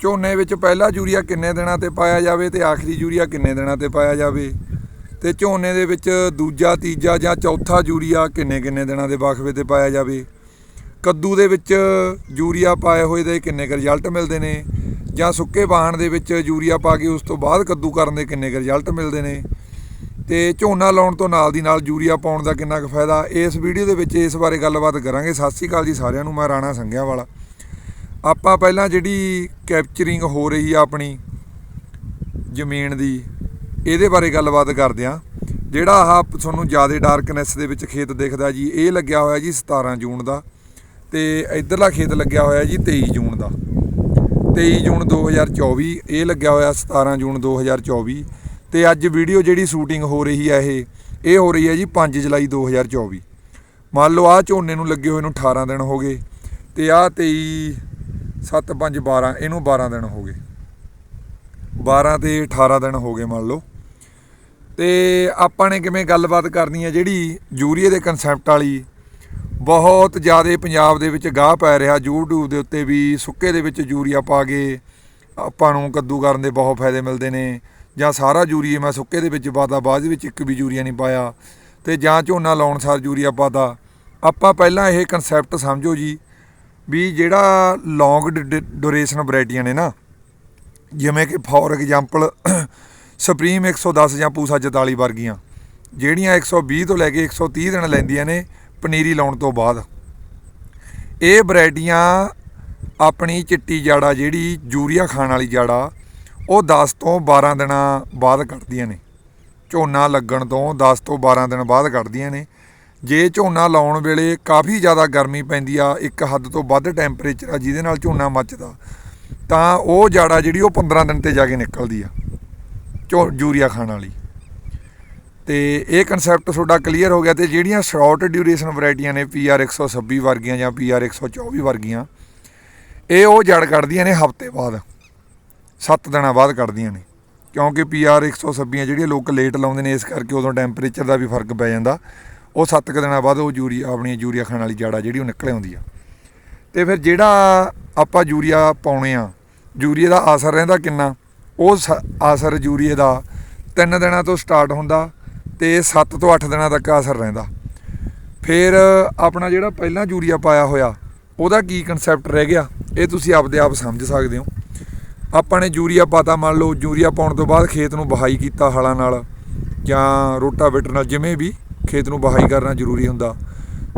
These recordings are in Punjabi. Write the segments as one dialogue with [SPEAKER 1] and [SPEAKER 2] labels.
[SPEAKER 1] ਝੋਨੇ ਵਿੱਚ ਪਹਿਲਾ ਯੂਰੀਆ ਕਿੰਨੇ ਦਿਨਾਂ ਤੇ ਪਾਇਆ ਜਾਵੇ ਤੇ ਆਖਰੀ ਯੂਰੀਆ ਕਿੰਨੇ ਦਿਨਾਂ ਤੇ ਪਾਇਆ ਜਾਵੇ? ਤੇ ਝੋਨੇ ਦੇ ਵਿੱਚ ਦੂਜਾ, ਤੀਜਾ ਜਾਂ ਚੌਥਾ ਯੂਰੀਆ ਕਿੰਨੇ ਕਿੰਨੇ ਦਿਨਾਂ ਦੇ ਵਕਫੇ ਤੇ ਪਾਇਆ ਜਾਵੇ? ਕੱਦੂ ਦੇ ਵਿੱਚ ਯੂਰੀਆ ਪਾਏ ਹੋਏ ਦੇ ਕਿੰਨੇ ਕੁ ਰਿਜ਼ਲਟ ਮਿਲਦੇ ਨੇ? ਜਾਂ ਸੁੱਕੇ ਬਾਹਣ ਦੇ ਵਿੱਚ ਯੂਰੀਆ ਪਾ ਕੇ ਉਸ ਤੋਂ ਬਾਅਦ ਕੱਦੂ ਕਰਨ ਦੇ ਕਿੰਨੇ ਕੁ ਰਿਜ਼ਲਟ ਮਿਲਦੇ ਨੇ? ਤੇ ਝੋਨਾ ਲਾਉਣ ਤੋਂ ਨਾਲ ਦੀ ਨਾਲ ਯੂਰੀਆ ਪਾਉਣ ਦਾ ਕਿੰਨਾ ਕੁ ਫਾਇਦਾ? ਇਸ ਵੀਡੀਓ ਦੇ ਵਿੱਚ ਇਸ ਬਾਰੇ ਗੱਲਬਾਤ ਕਰਾਂਗੇ। ਸਤਿ ਸ੍ਰੀ ਅਕਾਲ ਜੀ ਸਾਰਿਆਂ ਨੂੰ, ਮੈਂ ਰਾਣਾ ਸੰਘਿਆ ਵਾਲਾ ਆਪਾਂ ਪਹਿਲਾਂ ਜਿਹੜੀ ਕੈਪਚਰਿੰਗ ਹੋ ਰਹੀ ਆ ਆਪਣੀ ਜ਼ਮੀਨ ਦੀ, ਇਹਦੇ ਬਾਰੇ ਗੱਲਬਾਤ ਕਰਦੇ ਆ ਜਿਹੜਾ ਆਹ ਤੁਹਾਨੂੰ ਜ਼ਿਆਦਾ ਡਾਰਕਨੈਸ ਦੇ ਵਿੱਚ ਖੇਤ ਦਿਖਦਾ ਜੀ, ਇਹ ਲੱਗਿਆ ਹੋਇਆ ਜੀ 17 ਜੂਨ ਦਾ ਤੇ ਇਧਰਲਾ ਖੇਤ ਲੱਗਿਆ ਹੋਇਆ ਜੀ 23 ਜੂਨ ਦਾ। 23 ਜੂਨ 2024 ਇਹ ਲੱਗਿਆ ਹੋਇਆ 17 ਜੂਨ 2024 ਤੇ ਅੱਜ ਵੀਡੀਓ ਜਿਹੜੀ ਸ਼ੂਟਿੰਗ ਹੋ ਰਹੀ ਹੈ ਇਹ ਇਹ ਹੋ ਰਹੀ ਹੈ ਜੀ 5 ਜੁਲਾਈ 2024 ਮੰਨ ਲਓ ਆ ਝੋਨੇ ਨੂੰ ਲੱਗੇ ਹੋਏ ਨੂੰ 18 ਦਿਨ ਹੋ ਗਏ ਤੇ ਆ 23 7 5 12 ਇਹਨੂੰ 12 ਦਿਨ ਹੋ ਗਏ। 12 ਤੇ 18 ਦਿਨ ਹੋ ਗਏ ਮੰਨ ਲਓ। ਤੇ ਆਪਾਂ ਨੇ ਕਿਵੇਂ ਗੱਲਬਾਤ ਕਰਨੀ ਹੈ? ਜਿਹੜੀ ਯੂਰੀਏ ਦੇ ਕਨਸੈਪਟ ਵਾਲੀ ਬਹੁਤ ਜ਼ਿਆਦਾ ਪੰਜਾਬ ਦੇ ਵਿੱਚ ਗਾਹ ਪੈ ਰਿਹਾ। YouTube ਦੇ ਉੱਤੇ ਵੀ ਸੁੱਕੇ ਦੇ ਵਿੱਚ ਯੂਰੀਆ ਪਾ ਕੇ ਆਪਾਂ ਨੂੰ ਕੱਦੂ ਕਰਨ ਦੇ ਬਹੁਤ ਫਾਇਦੇ ਮਿਲਦੇ ਨੇ। ਜਾਂ ਸਾਰਾ ਯੂਰੀਆ ਮੈਂ ਸੁੱਕੇ ਦੇ ਵਿੱਚ ਪਾਤਾ, ਬਾਅਦ ਵਿੱਚ ਇੱਕ ਵੀ ਯੂਰੀਆ ਨਹੀਂ ਪਾਇਆ। ਤੇ ਜਾਂ ਝੋਨਾ ਲਾਉਣ ਸਾਰ ਯੂਰੀਆ ਪਾਤਾ। ਆਪਾਂ ਪਹਿਲਾਂ ਇਹ ਕਨਸੈਪਟ ਸਮਝੋ ਜੀ। ਵੀ ਜਿਹੜਾ ਲੌਂਗ ਡਿਊਰੇਸ਼ਨ ਵੈਰਾਈਟੀਆਂ ਨੇ ਨਾ, ਜਿਵੇਂ ਕਿ ਫੋਰ ਐਗਜ਼ਾਮਪਲ ਸੁਪਰੀਮ 110 ਜਾਂ ਪੂਸਾ 44 ਵਰਗੀਆਂ, ਜਿਹੜੀਆਂ 120 ਤੋਂ ਲੈ ਕੇ 130 ਦਿਨ ਲੈਂਦੀਆਂ ਨੇ ਪਨੀਰੀ ਲਾਉਣ ਤੋਂ ਬਾਅਦ। ਇਹ ਵੈਰਾਈਟੀਆਂ ਆਪਣੀ ਚਿੱਟੀ ਜਾੜਾ ਜਿਹੜੀ ਯੂਰੀਆ ਖਾਣ ਵਾਲੀ ਜਾੜਾ, ਉਹ 10 ਤੋਂ 12 ਦਿਨਾਂ ਬਾਅਦ ਕੱਢਦੀਆਂ ਨੇ। ਝੋਨਾ ਲੱਗਣ ਤੋਂ 10 ਤੋਂ 12 ਦਿਨ ਬਾਅਦ ਕੱਢਦੀਆਂ ਨੇ। ਜੇ ਝੋਨਾ ਲਾਉਣ ਵੇਲੇ ਕਾਫੀ ਜ਼ਿਆਦਾ ਗਰਮੀ ਪੈਂਦੀ ਆ, ਇੱਕ ਹੱਦ ਤੋਂ ਵੱਧ ਟੈਂਪਰੇਚਰ ਆ, ਜਿਹਦੇ ਨਾਲ ਝੋਨਾ ਮੱਚਦਾ, ਤਾਂ ਉਹ ਜਾੜਾ ਜਿਹੜੀ ਉਹ 15 ਦਿਨ ਤੇ ਜਾ ਕੇ ਨਿਕਲਦੀ ਆ ਝੋ ਯੂਰੀਆ ਖਾਣ ਵਾਲੀ। ਤੇ ਇਹ ਕਨਸੈਪਟ ਤੁਹਾਡਾ ਕਲੀਅਰ ਹੋ ਗਿਆ ਤੇ ਜਿਹੜੀਆਂ ਸ਼ਾਰਟ ਡਿਊਰੇਸ਼ਨ ਵੈਰਾਈਟੀਆਂ ਨੇ PR 126 ਵਰਗੀਆਂ ਜਾਂ PR 124 ਵਰਗੀਆਂ, ਇਹ ਉਹ ਜੜ ਕੱਢਦੀਆਂ ਨੇ ਹਫ਼ਤੇ ਬਾਅਦ। 7 ਦਿਨਾਂ ਬਾਅਦ ਕੱਢਦੀਆਂ ਨੇ। ਕਿਉਂਕਿ PR 126 ਜਿਹੜੀਆਂ ਲੋਕ ਲੇਟ ਲਾਉਂਦੇ ਨੇ, ਇਸ ਕਰਕੇ ਉਦੋਂ ਟੈਂਪਰੇਚਰ ਦਾ ਵੀ ਫ਼ਰਕ ਪੈ ਜਾਂਦਾ। ਉਹ 7 ਕੁ ਦਿਨਾਂ ਬਾਅਦ ਉਹ ਯੂਰੀਆ ਆਪਣੀ ਯੂਰੀਆ ਖਾਣ ਵਾਲੀ ਜੜ ਜਿਹੜੀ ਉਹ ਨਿਕਲ ਆਉਂਦੀ ਆ। ਤੇ ਫਿਰ ਜਿਹੜਾ ਆਪਾਂ ਯੂਰੀਆ ਪਾਉਣੇ ਆ ਯੂਰੀਆ ਦਾ ਆਸਰ ਰਹਿੰਦਾ ਕਿੰਨਾ? ਉਹ ਸ- ਅਸਰ ਯੂਰੀਏ ਦਾ 3 ਦਿਨਾਂ ਤੋਂ ਸਟਾਰਟ ਹੁੰਦਾ ਤੇ 7 ਤੋਂ 8 ਦਿਨਾਂ ਤੱਕ ਅਸਰ ਰਹਿੰਦਾ। ਫਿਰ ਆਪਣਾ ਜਿਹੜਾ ਪਹਿਲਾਂ ਯੂਰੀਆ ਪਾਇਆ ਹੋਇਆ, ਉਹਦਾ ਕੀ ਕਨਸੈਪਟ ਰਹਿ ਗਿਆ? ਇਹ ਤੁਸੀਂ ਆਪਦੇ ਆਪ ਸਮਝ ਸਕਦੇ ਹੋ। ਆਪਾਂ ਨੇ ਯੂਰੀਆ ਪਾਤਾ ਮੰਨ ਲਓ, ਯੂਰੀਆ ਪਾਉਣ ਤੋਂ ਬਾਅਦ ਖੇਤ ਨੂੰ ਬਹਾਈ ਕੀਤਾ ਹਲਾਂ ਨਾਲ ਜਾਂ ਰੋਟਾਵੇਟਰ ਨਾਲ ਜਿਵੇਂ ਵੀ ਖੇਤ ਨੂੰ ਬਹਾਈ ਕਰਨਾ ਜ਼ਰੂਰੀ ਹੁੰਦਾ।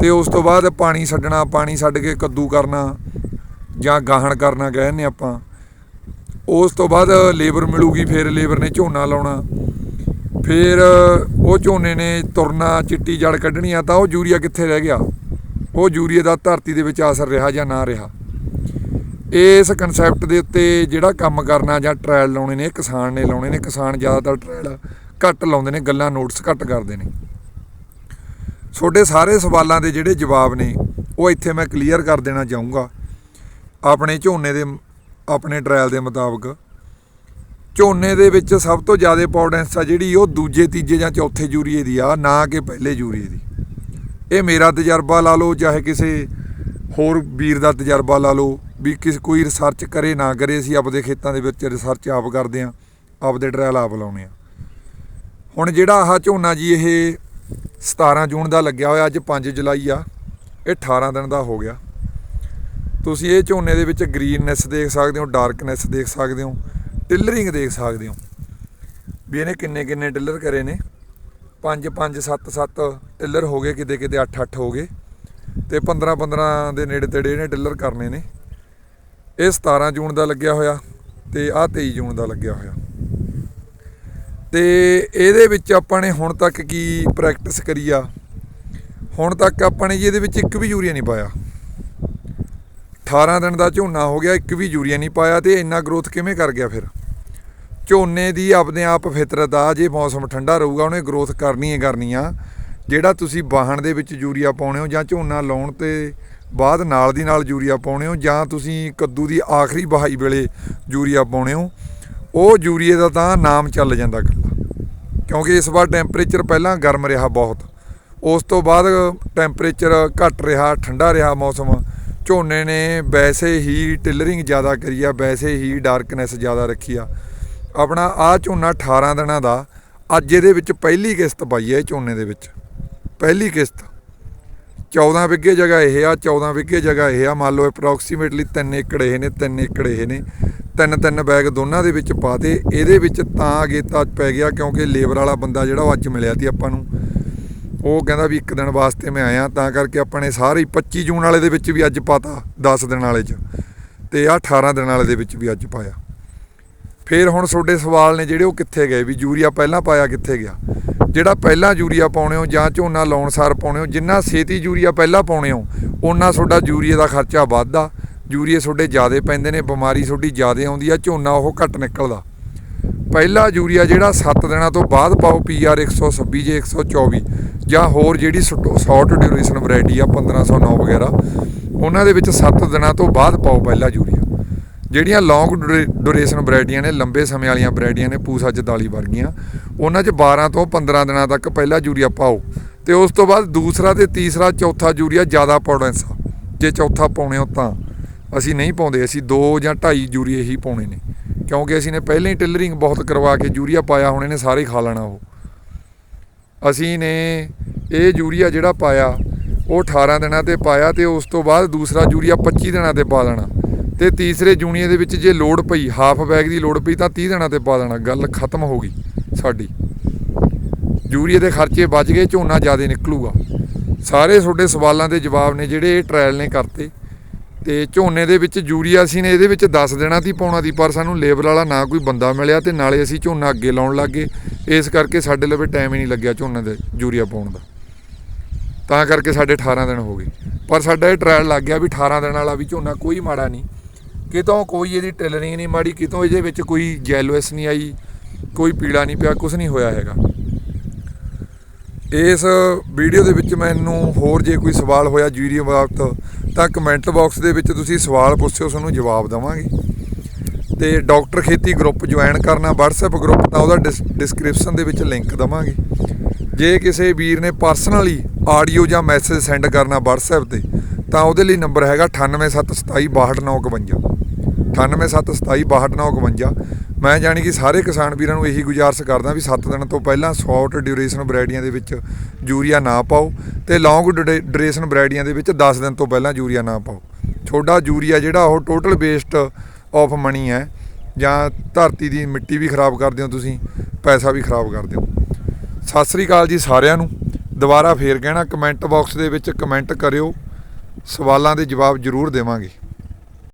[SPEAKER 1] ਤੇ ਉਸ ਤੋਂ ਬਾਅਦ ਪਾਣੀ ਛੱਡਣਾ, ਪਾਣੀ ਛੱਡ ਕੇ ਕੱਦੂ ਕਰਨਾ ਜਾਂ ਗਾਹਣ ਕਰਨਾ ਕਹਿੰਦੇ ਆਪਾਂ। ਉਸ ਤੋਂ ਬਾਅਦ ਲੇਬਰ ਮਿਲੂਗੀ, ਫਿਰ ਲੇਬਰ ਨੇ ਝੋਨਾ ਲਾਉਣਾ। ਫਿਰ ਉਹ ਝੋਨੇ ਨੇ ਤੁਰਨਾ, ਚਿੱਟੀ ਜੜ ਕੱਢਣੀ ਆ ਤਾਂ ਉਹ ਯੂਰੀਆ ਕਿੱਥੇ ਰਹਿ ਗਿਆ? ਉਹ ਯੂਰੀਆ ਦਾ ਧਰਤੀ ਦੇ ਵਿੱਚ ਅਸਰ ਰਿਹਾ ਜਾਂ ਨਾ ਰਿਹਾ? ਇਸ ਕਨਸੈਪਟ ਦੇ ਉੱਤੇ ਜਿਹੜਾ ਕੰਮ ਕਰਨਾ ਜਾਂ ਟ੍ਰਾਇਲ ਲਾਉਣੇ ਨੇ, ਕਿਸਾਨ ਨੇ ਲਾਉਣੇ ਨੇ, ਕਿਸਾਨ ਜ਼ਿਆਦਾਤਰ ਟ੍ਰਾਇਲ ਘੱਟ ਲਾਉਂਦੇ ਨੇ, ਗੱਲਾਂ ਨੋਟਸ ਘੱਟ ਕਰਦੇ ਨੇ। ਤੁਹਾਡੇ ਸਾਰੇ ਸਵਾਲਾਂ ਦੇ ਜਿਹੜੇ ਜਵਾਬ ਨੇ, ਉਹ ਇੱਥੇ ਮੈਂ ਕਲੀਅਰ ਕਰ ਦੇਣਾ ਚਾਹੂੰਗਾ। ਆਪਣੇ ਝੋਨੇ ਦੇ, ਆਪਣੇ ਟ੍ਰਾਇਲ ਦੇ ਮੁਤਾਬਕ। ਝੋਨੇ ਦੇ ਵਿੱਚ ਸਭ ਤੋਂ ਜ਼ਿਆਦਾ ਇੰਪੋਰਟੈਂਸ ਆ ਜਿਹੜੀ ਉਹ ਦੂਜੇ, ਤੀਜੇ ਜਾਂ ਚੌਥੇ ਯੂਰੀਏ ਦੀ ਆ, ਨਾ ਕਿ ਪਹਿਲੇ ਯੂਰੀਏ ਦੀ। ਇਹ ਮੇਰਾ ਤਜਰਬਾ ਲਾ ਲਓ, ਚਾਹੇ ਕਿਸੇ ਹੋਰ ਵੀਰ ਦਾ ਤਜਰਬਾ ਲਾ ਲਓ, ਵੀ ਕਿਸ, ਕੋਈ ਰਿਸਰਚ ਕਰੇ ਨਾ ਕਰੇ, ਅਸੀਂ ਆਪਦੇ ਖੇਤਾਂ ਦੇ ਵਿੱਚ ਰਿਸਰਚ ਆਪ ਕਰਦੇ ਆ ਆਪਦੇ ਟ੍ਰਾਇਲ ਆਪ ਲਾਉਣੇ ਆ ਹੁਣ ਜਿਹੜਾ ਆਹ ਝੋਨਾ ਜੀ, ਇਹ 17 ਜੂਨ ਦਾ ਲੱਗਿਆ ਹੋਇਆ, ਅੱਜ 5 ਜੁਲਾਈ ਆ। ਇਹ 18 ਦਿਨ ਦਾ ਹੋ ਗਿਆ। ਤੁਸੀਂ ਇਹ ਝੋਨੇ ਦੇ ਵਿੱਚ ਗ੍ਰੀਨਨੈਸ ਦੇਖ ਸਕਦੇ ਹੋ, ਡਾਰਕਨੈਸ ਦੇਖ ਸਕਦੇ ਹੋ, ਟਿਲਰਿੰਗ ਦੇਖ ਸਕਦੇ ਹੋ। ਵੀ ਇਹਨੇ ਕਿੰਨੇ ਕਿੰਨੇ ਟਿਲਰ ਕਰੇ ਨੇ। 5 5 7 7 ਟਿਲਰ ਹੋ ਗਏ, ਕਿਤੇ ਕਿਤੇ 8 8 ਹੋ ਗਏ। ਤੇ 15 15 ਦੇ ਨੇੜੇ ਤੇੜੇ ਇਹਨੇ ਟਿਲਰ ਕਰਨੇ ਨੇ। ਇਹ 17 ਜੂਨ ਦਾ ਲੱਗਿਆ ਹੋਇਆ ਤੇ ਆਹ 23 ਜੂਨ ਦਾ ਲੱਗਿਆ ਹੋਇਆ। ਤੇ ਇਹਦੇ ਵਿੱਚ ਆਪਾਂ ਨੇ ਹੁਣ ਤੱਕ ਕੀ ਪ੍ਰੈਕਟਿਸ ਕਰੀ ਆ? ਹੁਣ ਤੱਕ ਆਪਾਂ ਨੇ ਜੀ ਇਹਦੇ ਵਿੱਚ ਇੱਕ ਵੀ ਯੂਰੀਆ ਨਹੀਂ ਪਾਇਆ। 18 ਦਿਨ ਦਾ ਝੋਨਾ ਹੋ ਗਿਆ, ਇੱਕ ਵੀ ਯੂਰੀਆ ਨਹੀਂ ਪਾਇਆ ਤੇ ਇੰਨਾ ਗਰੋਥ ਕਿਵੇਂ ਕਰ ਗਿਆ ਫਿਰ? ਝੋਨੇ ਦੀ ਆਪਣੇ ਆਪ ਫਿਤਰਤ ਆ, ਜੇ ਮੌਸਮ ਠੰਡਾ ਰਹੂਗਾ ਉਹਨੇ ਗਰੋਥ ਕਰਨੀ ਹੈ ਕਰਨੀ ਆ। ਜਿਹੜਾ ਤੁਸੀਂ ਵਾਹਣ ਦੇ ਵਿੱਚ ਯੂਰੀਆ ਪਾਉਣੇ ਹੋ ਜਾਂ ਝੋਨਾ ਲਾਉਣ ਤੇ ਬਾਅਦ ਨਾਲ ਦੀ ਨਾਲ ਯੂਰੀਆ ਪਾਉਣੇ ਹੋ ਜਾਂ ਤੁਸੀਂ ਕੱਦੂ ਦੀ ਆਖਰੀ ਬਹਾਈ ਵੇਲੇ ਯੂਰੀਆ ਪਾਉਣੇ ਹੋ, ਉਹ ਯੂਰੀਏ ਦਾ ਤਾਂ ਨਾਮ ਚੱਲ ਜਾਂਦਾ। ਕਿਉਂਕਿ ਇਸ ਵਾਰ ਟੈਂਪਰੇਚਰ ਪਹਿਲਾਂ ਗਰਮ ਰਿਹਾ ਬਹੁਤ। ਉਸ ਤੋਂ ਬਾਅਦ ਟੈਂਪਰੇਚਰ ਘਟ ਰਿਹਾ, ਠੰਡਾ ਰਿਹਾ ਮੌਸਮ। ਝੋਨੇ ਨੇ ਵੈਸੇ ਹੀ ਟਿਲਰਿੰਗ ਜ਼ਿਆਦਾ ਕਰੀ ਆ, ਵੈਸੇ ਹੀ ਡਾਰਕਨੈਸ ਜ਼ਿਆਦਾ ਰੱਖੀ ਆ। ਆਪਣਾ ਆ ਝੋਨਾ 18 ਦਿਨਾਂ ਦਾ, ਅੱਜ ਇਹਦੇ ਵਿੱਚ ਪਹਿਲੀ ਕਿਸ਼ਤ ਪਾਈ ਹੈ ਝੋਨੇ ਦੇ ਵਿੱਚ। ਪਹਿਲੀ ਕਿਸ਼ਤ। 14 ਵਿਗੇ ਜਗ੍ਹਾ ਇਹ ਆ 14 ਵਿਗੇ ਜਗ੍ਹਾ ਇਹ ਆ। ਮੰਨ ਲਓ ਅਪਰੋਕਸੀਮੇਟਲੀ 3 ਏਕੜ ਇਹ ਨੇ 3 ਏਕੜ ਇਹ ਨੇ। ਤਿੰਨ ਤਿੰਨ ਬੈਗ ਦੋਨਾਂ ਦੇ ਵਿੱਚ ਪਾ ਤੇ ਇਹਦੇ ਵਿੱਚ ਤਾਂ ਅਗੇਤਾ ਪੈ ਗਿਆ ਕਿਉਂਕਿ ਲੇਬਰ ਵਾਲਾ ਬੰਦਾ ਜਿਹੜਾ ਉਹ ਅੱਜ ਮਿਲਿਆ ਸੀ ਆਪਾਂ ਨੂੰ। ਉਹ ਕਹਿੰਦਾ ਵੀ ਇੱਕ ਦਿਨ ਵਾਸਤੇ ਮੈਂ ਆਇਆ, ਤਾਂ ਕਰਕੇ ਆਪਾਂ ਨੇ ਸਾਰੇ ਹੀ 25 ਜੂਨ ਵਾਲੇ ਦੇ ਵਿੱਚ ਵੀ ਅੱਜ ਪਾਤਾ 10 ਦਿਨ ਵਾਲੇ 'ਚ ਤੇ ਆ 18 ਦਿਨ ਵਾਲੇ ਦੇ ਵਿੱਚ ਵੀ ਅੱਜ ਪਾਇਆ। ਫਿਰ ਹੁਣ ਤੁਹਾਡੇ ਸਵਾਲ ਨੇ ਜਿਹੜੇ ਉਹ ਕਿੱਥੇ ਗਏ? ਵੀ ਯੂਰੀਆ ਪਹਿਲਾਂ ਪਾਇਆ ਕਿੱਥੇ ਗਿਆ? ਜਿਹੜਾ ਪਹਿਲਾਂ ਯੂਰੀਆ ਪਾਉਣੇ ਹੋ ਜਾਂ ਝੋਨਾ ਲਾਉਣ ਸਾਰ ਪਾਉਣੇ ਹੋ, ਜਿੰਨਾ ਛੇਤੀ ਯੂਰੀਆ ਪਹਿਲਾਂ ਪਾਉਣੇ ਹੋ ਉਹਨਾਂ ਤੁਹਾਡਾ ਯੂਰੀਆ ਦਾ ਖਰਚਾ ਵੱਧਦਾ। ਯੂਰੀਏ ਤੁਹਾਡੇ ਜ਼ਿਆਦੇ ਪੈਂਦੇ ਨੇ, ਬਿਮਾਰੀ ਤੁਹਾਡੀ ਜ਼ਿਆਦੇ ਆਉਂਦੀ ਆ, ਝੋਨਾ ਉਹ ਘੱਟ ਨਿਕਲਦਾ। ਪਹਿਲਾ ਯੂਰੀਆ ਜਿਹੜਾ 7 ਦਿਨਾਂ ਤੋਂ ਬਾਅਦ ਪਾਓ ਪੀਆਰ 126 ਜੇ 124 ਜਾਂ ਹੋਰ ਜਿਹੜੀ ਸ਼ਾਰਟ ਡਿਊਰੇਸ਼ਨ ਵੈਰਾਈਟੀ ਆ 1509 ਵਗੈਰਾ, ਉਹਨਾਂ ਦੇ ਵਿੱਚ 7 ਦਿਨਾਂ ਤੋਂ ਬਾਅਦ ਪਾਓ ਪਹਿਲਾ ਯੂਰੀਆ। ਜਿਹੜੀਆਂ ਲੌਂਗ ਡਿਊਰੇਸ਼ਨ ਵੈਰਾਈਟੀਆਂ ਨੇ, ਲੰਬੇ ਸਮੇਂ ਵਾਲੀਆਂ ਵੈਰਾਈਟੀਆਂ ਨੇ, ਪੂਸਾ 44 ਵਰਗੀਆਂ, ਉਹਨਾਂ 'ਚ 12 ਤੋਂ 15 ਦਿਨਾਂ ਤੱਕ ਪਹਿਲਾ ਯੂਰੀਆ ਪਾਓ। ਤੇ ਉਸ ਤੋਂ ਬਾਅਦ ਦੂਸਰਾ ਤੇ ਤੀਸਰਾ, ਚੌਥਾ ਯੂਰੀਆ ਜ਼ਿਆਦਾ ਇੰਪੋਰਟੈਂਸ ਆ ਜੇ ਚੌਥਾ ਪਾਉਣੇ ਹੋ ਤਾਂ। ਅਸੀਂ ਨਹੀਂ ਪਾਉਂਦੇ, ਅਸੀਂ 2 ਜਾਂ 2.5 ਯੂਰੀਏ ਹੀ ਪਾਉਣੇ ਨੇ। ਕਿਉਂਕਿ ਅਸੀਂ ਨੇ ਪਹਿਲਾਂ ਹੀ ਟਿਲਰਿੰਗ ਬਹੁਤ ਕਰਵਾ ਕੇ ਯੂਰੀਆ ਪਾਇਆ ਹੁਣ, ਇਹਨੇ ਸਾਰੇ ਖਾ ਲੈਣਾ ਉਹ। ਅਸੀਂ ਨੇ ਇਹ ਯੂਰੀਆ ਜਿਹੜਾ ਪਾਇਆ, ਉਹ 18 ਦਿਨਾਂ ਤੇ ਪਾਇਆ ਤੇ ਉਸ ਤੋਂ ਬਾਅਦ ਦੂਸਰਾ ਯੂਰੀਆ 25 ਦਿਨਾਂ ਤੇ ਪਾ ਲੈਣਾ ਤੇ ਤੀਸਰੇ ਜੂਨੀਏ ਦੇ ਵਿੱਚ ਜੇ ਲੋਡ ਪਈ, ਹਾਫ ਬੈਗ ਦੀ ਲੋਡ ਪਈ ਤਾਂ 30 ਦਿਨਾਂ ਤੇ ਪਾ ਲੈਣਾ ਗੱਲ ਖਤਮ ਹੋ ਗਈ ਸਾਡੀ। ਯੂਰੀਏ ਦੇ ਖਰਚੇ ਬਚ ਗਏ, ਝੋਨਾ ਜ਼ਿਆਦਾ ਨਿਕਲੂਗਾ। ਸਾਰੇ ਤੁਹਾਡੇ ਸਵਾਲਾਂ ਦੇ ਜਵਾਬ ਨੇ ਜਿਹੜੇ ਇਹ ਟ੍ਰਾਇਲ ਨੇ ਕਰਤੇ। ਤੇ ਝੋਨੇ ਦੇ ਵਿੱਚ ਯੂਰੀਆ ਅਸੀਂ ਨੇ, ਇਹਦੇ ਵਿੱਚ 10 ਦਿਨਾਂ ਦੀ ਪਾਉਣਾ ਦੀ ਪਰ ਸਾਨੂੰ ਲੇਬਰ ਵਾਲਾ ਨਾ ਕੋਈ ਬੰਦਾ ਮਿਲਿਆ ਤੇ ਨਾਲੇ ਅਸੀਂ ਝੋਨਾ ਅੱਗੇ ਲਾਉਣ ਲੱਗੇ ਇਸ ਕਰਕੇ ਸਾਡੇ ਲਵੇ ਟਾਈਮ ਹੀ ਨਹੀਂ ਲੱਗਿਆ ਝੋਨੇ ਦੇ ਯੂਰੀਆ ਪਾਉਣ ਦਾ। ਤਾਂ ਕਰਕੇ ਸਾਡੇ 18 ਦਿਨ ਹੋ ਗਏ। ਪਰ ਸਾਡਾ ਇਹ ਟ੍ਰਾਇਲ ਲੱਗ ਗਿਆ ਵੀ 18 ਦਿਨ ਵਾਲਾ ਵੀ ਝੋਨਾ ਕੋਈ ਮਾੜਾ ਨਹੀਂ। ਕਿਤੋਂ ਕੋਈ ਇਹਦੀ ਟਿਲਰਿੰਗ ਨਹੀਂ ਮਾੜੀ, ਕਿਤੋਂ ਇਹਦੇ ਵਿੱਚ ਕੋਈ ਜੈਲੋਇਸ ਨਹੀਂ ਆਈ, ਕੋਈ ਪੀੜਾ ਨਹੀਂ ਪਿਆ ਕੁਝ ਨਹੀਂ ਹੋਇਆ ਹੈਗਾ। ਇਸ ਵੀਡੀਓ ਦੇ ਵਿੱਚ ਮੈਨੂੰ ਹੋਰ ਜੇ ਕੋਈ ਸਵਾਲ ਹੋਇਆ ਜੀਰੀਓ ਬਾਬਤ ਤਾਂ ਕਮੈਂਟ ਬਾਕਸ ਦੇ ਵਿੱਚ ਤੁਸੀਂ ਸਵਾਲ ਪੁੱਛਿਓ, ਤੁਹਾਨੂੰ ਜਵਾਬ ਦੇਵਾਂਗੇ। ਤੇ ਡਾਕਟਰ ਖੇਤੀ ਗਰੁੱਪ ਜੁਆਇਨ ਕਰਨਾ, WhatsApp ਗਰੁੱਪ, ਤਾਂ ਉਹਦਾ ਡਿਸਕ੍ਰਿਪਸ਼ਨ ਦੇ ਵਿੱਚ ਲਿੰਕ ਦਵਾਂਗੇ। ਜੇ ਕਿਸੇ ਵੀਰ ਨੇ ਪਰਸਨਲੀ ਆਡੀਓ ਜਾਂ ਮੈਸੇਜ ਸੈਂਡ ਕਰਨਾ WhatsApp ਤੇ, ਤਾਂ ਉਹਦੇ ਲਈ ਨੰਬਰ ਹੈਗਾ 9872262952 9872262952 ਮੈਂ ਜਾਣੀ ਕਿ ਸਾਰੇ ਕਿਸਾਨ ਵੀਰਾਂ ਨੂੰ ਇਹੀ ਗੁਜ਼ਾਰਿਸ਼ ਕਰਦਾ ਵੀ 7 ਦਿਨ ਤੋਂ ਪਹਿਲਾਂ ਸ਼ਾਰਟ ਡਿਊਰੇਸ਼ਨ ਵੈਰਾਈਟੀਆਂ ਦੇ ਵਿੱਚ ਯੂਰੀਆ ਨਾ ਪਾਓ ਤੇ ਲੌਂਗ ਡਿਊਰੇਸ਼ਨ ਵੈਰਾਈਟੀਆਂ ਦੇ ਵਿੱਚ 10 ਦਿਨ ਤੋਂ ਪਹਿਲਾਂ ਯੂਰੀਆ ਨਾ ਪਾਓ। ਛੋਡਾ ਯੂਰੀਆ ਜਿਹੜਾ ਉਹ ਟੋਟਲ ਵੇਸਟ ਆਫ ਮਨੀ ਹੈ ਜਾਂ ਧਰਤੀ ਦੀ ਮਿੱਟੀ ਵੀ ਖਰਾਬ ਕਰਦੇ ਹੋ ਤੁਸੀਂ, ਪੈਸਾ ਵੀ ਖਰਾਬ ਕਰਦੇ ਹੋ ਸਤਿ ਸ੍ਰੀ ਅਕਾਲ ਜੀ ਸਾਰਿਆਂ ਨੂੰ। ਦੁਬਾਰਾ ਫੇਰ ਕਹਿਣਾ ਕਮੈਂਟ ਬਾਕਸ ਦੇ ਵਿੱਚ ਕਮੈਂਟ ਕਰਿਓ। ਸਵਾਲਾਂ ਦੇ ਜਵਾਬ ਜ਼ਰੂਰ ਦੇਵਾਂਗੇ।